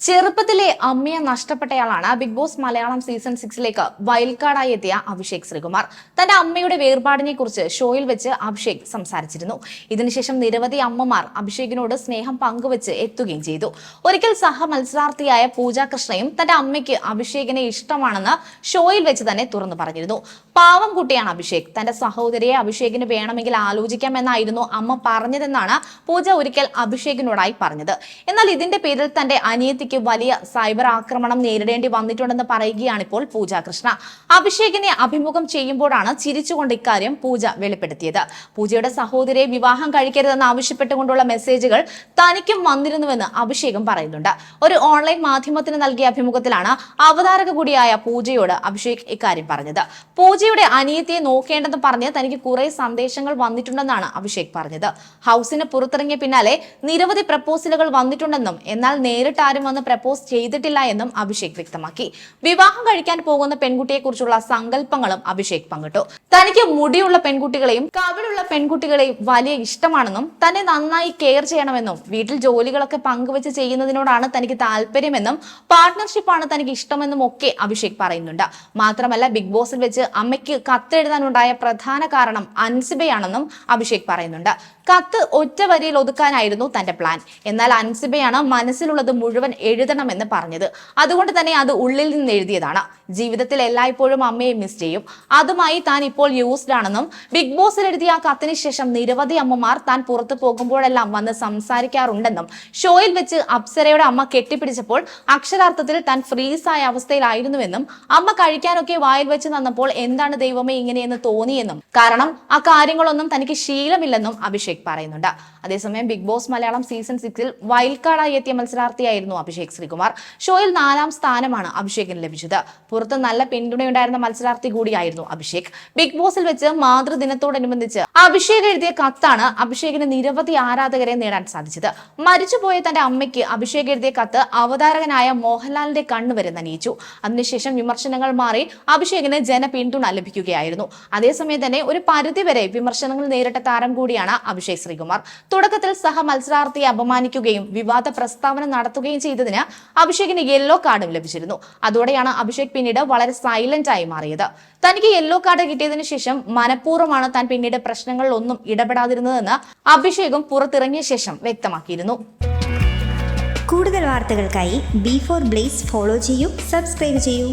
ചെറുപ്പത്തിലെ അമ്മയെ നഷ്ടപ്പെട്ടയാളാണ് ബിഗ് ബോസ് മലയാളം സീസൺ സിക്സിലേക്ക് വൈൽഡ് എത്തിയ അഭിഷേക് ശ്രീകുമാർ. തന്റെ അമ്മയുടെ വേർപാടിനെ കുറിച്ച് ഷോയിൽ വെച്ച് അഭിഷേക് സംസാരിച്ചിരുന്നു. ഇതിനുശേഷം നിരവധി അമ്മമാർ അഭിഷേകിനോട് സ്നേഹം പങ്കുവച്ച് എത്തുകയും ചെയ്തു. ഒരിക്കൽ സഹ മത്സരാർത്ഥിയായ പൂജ കൃഷ്ണയും തന്റെ അമ്മയ്ക്ക് അഭിഷേകിനെ ഇഷ്ടമാണെന്ന് ഷോയിൽ വെച്ച് തന്നെ തുറന്നു പറഞ്ഞിരുന്നു. പാവം കുട്ടിയാണ് അഭിഷേക്. തന്റെ സഹോദരിയെ അഭിഷേകിന് വേണമെങ്കിൽ ആലോചിക്കാമെന്നായിരുന്നു അമ്മ പറഞ്ഞതെന്നാണ് പൂജ ഒരിക്കൽ അഭിഷേകിനോടായി പറഞ്ഞത്. എന്നാൽ ഇതിന്റെ പേരിൽ തന്റെ അനിയത്തിക്ക് വലിയ സൈബർ ആക്രമണം നേരിടേണ്ടി വന്നിട്ടുണ്ടെന്ന് പറയുകയാണ് ഇപ്പോൾ പൂജ കൃഷ്ണ. അഭിഷേകിനെ അഭിമുഖം ചെയ്യുമ്പോഴാണ് ചിരിച്ചുകൊണ്ട് ഇക്കാര്യം പൂജ വെളിപ്പെടുത്തിയത്. പൂജയുടെ സഹോദരിയെ വിവാഹം കഴിക്കരുതെന്ന് ആവശ്യപ്പെട്ടുകൊണ്ടുള്ള മെസ്സേജുകൾ തനിക്കും വന്നിരുന്നുവെന്ന് അഭിഷേകം പറയുന്നുണ്ട്. ഒരു ഓൺലൈൻ മാധ്യമത്തിന് നൽകിയ അഭിമുഖത്തിലാണ് അവതാരക കൂടിയായ പൂജയോട് അഭിഷേക് ഇക്കാര്യം പറഞ്ഞത്. പൂജയുടെ അനിയത്തിയെ നോക്കേണ്ടെന്ന് പറഞ്ഞ് തനിക്ക് കുറെ സന്ദേശങ്ങൾ വന്നിട്ടുണ്ടെന്നാണ് അഭിഷേക് പറഞ്ഞത്. ഹൗസിന് പുറത്തിറങ്ങിയ പിന്നാലെ നിരവധി പ്രപ്പോസലുകൾ വന്നിട്ടുണ്ടെന്നും എന്നാൽ നേരിട്ട് ആരും വന്ന് പ്രപ്പോസ് ചെയ്തിട്ടില്ല എന്നും അഭിഷേക് വ്യക്തമാക്കി. വിവാഹം കഴിക്കാൻ പോകുന്ന പെൺകുട്ടിയെക്കുറിച്ചുള്ള സങ്കല്പങ്ങളും അഭിഷേക് പങ്കിട്ടു. തനിക്ക് മുടിയുള്ള പെൺകുട്ടികളെയും കവിളുള്ള പെൺകുട്ടികളെയും വലിയ ഇഷ്ടമാണെന്നും തന്നെ നന്നായി കെയർ ചെയ്യണമെന്നും വീട്ടിൽ ജോലികളൊക്കെ പങ്കുവെച്ച് ചെയ്യുന്നതിനോടാണ് തനിക്ക് താല്പര്യമെന്നും പാർട്ട്ണർഷിപ്പാണ് തനിക്ക് ഇഷ്ടമെന്നും ഒക്കെ അഭിഷേക് പറയുന്നുണ്ട്. മാത്രമല്ല ബിഗ് ബോസിൽ വെച്ച് അമ്മയ്ക്ക് കത്തെഴുതാനുണ്ടായ പ്രധാന കാരണം അൻസിബയാണെന്നും അഭിഷേക് പറയുന്നുണ്ട്. കത്ത് ഒറ്റ വരിയിൽ ഒതുക്കാനായിരുന്നു തന്റെ പ്ലാൻ. എന്നാൽ അൻസിബയാണ് മനസ്സിലുള്ളത് മുഴുവൻ എഴുതണമെന്ന് പറഞ്ഞത്. അതുകൊണ്ട് തന്നെ അത് ഉള്ളിൽ നിന്ന് എഴുതിയതാണ്. ജീവിതത്തിൽ എല്ലായ്പ്പോഴും അമ്മയെ മിസ് ചെയ്യും. അതുമായി താൻ ഇപ്പോൾ യൂസ്ഡ് ആണെന്നും ബിഗ് ബോസിൽ എഴുതിയ കത്തിന് ശേഷം നിരവധി അമ്മമാർ താൻ പുറത്തു പോകുമ്പോഴെല്ലാം വന്ന് സംസാരിക്കാറുണ്ടെന്നും ഷോയിൽ വെച്ച് അപ്സരയുടെ അമ്മ കെട്ടിപ്പിടിച്ചപ്പോൾ അക്ഷരാർത്ഥത്തിൽ താൻ ഫ്രീസായ അവസ്ഥയിലായിരുന്നുവെന്നും അമ്മ കഴിക്കാനൊക്കെ വായിൽ വെച്ച് തന്നപ്പോൾ എന്താണ് ദൈവമേ ഇങ്ങനെയെന്ന് തോന്നിയെന്നും കാരണം ആ കാര്യങ്ങളൊന്നും തനിക്ക് ശീലമില്ലെന്നും അഭിഷേക് പറയുന്നുണ്ട്. അതേസമയം ബിഗ് ബോസ് മലയാളം സീസൺ സിക്സിൽ വൈൽഡ് കാർഡായി എത്തിയ മത്സരാർത്ഥിയായിരുന്നു അഭിഷേക് ശ്രീകുമാർ. ഷോയിൽ നാലാം സ്ഥാനമാണ് അഭിഷേകിന് ലഭിച്ചത്. പുറത്ത് നല്ല പിന്തുണയുണ്ടായിരുന്ന മത്സരാർത്ഥി കൂടിയായിരുന്നു അഭിഷേക്. ബിഗ് ബോസിൽ വെച്ച് മാതൃദിനത്തോടനുബന്ധിച്ച് അഭിഷേക് എഴുതിയ കത്താണ് അഭിഷേകിന് നിരവധി ആരാധകരെ നേടാൻ സാധിച്ചത്. മരിച്ചുപോയ തന്റെ അമ്മയ്ക്ക് അഭിഷേക് എഴുതിയ കത്ത് അവതാരകനായ മോഹൻലാലിന്റെ കണ്ണുവരെ നനയിച്ചു. അതിനുശേഷം വിമർശനങ്ങൾ മാറി അഭിഷേകിന് ജനപിന്തുണ ലഭിക്കുകയായിരുന്നു. അതേസമയം തന്നെ ഒരു പരിധിവരെ വിമർശനങ്ങൾ നേരിട്ട താരം കൂടിയാണ് അഭിഷേക് ശ്രീകുമാർ. തുടക്കത്തിൽ സഹ മത്സരാർത്ഥിയെ അപമാനിക്കുകയും വിവാദ പ്രസ്താവന നടത്തുകയും ചെയ്തതിന് അഭിഷേകിന് യെല്ലോ കാർഡും ലഭിച്ചിരുന്നു. അതോടെയാണ് അഭിഷേക് പിന്നീട് വളരെ സൈലന്റ് ആയി മാറിയത്. തനിക്ക് യെല്ലോ കാർഡ് കിട്ടിയതിനു ശേഷം മനഃപൂർവമാണ് താൻ പിന്നീട് പ്രശ്നങ്ങളിൽ ഒന്നും ഇടപെടാതിരുന്നതെന്ന് അഭിഷേകും പുറത്തിറങ്ങിയ ശേഷം വ്യക്തമാക്കിയിരുന്നു. കൂടുതൽ വാർത്തകൾക്കായി ബി ഫോർ ബ്ലേസ് ഫോളോ ചെയ്യൂ സബ്സ്ക്രൈബ് ചെയ്യൂ.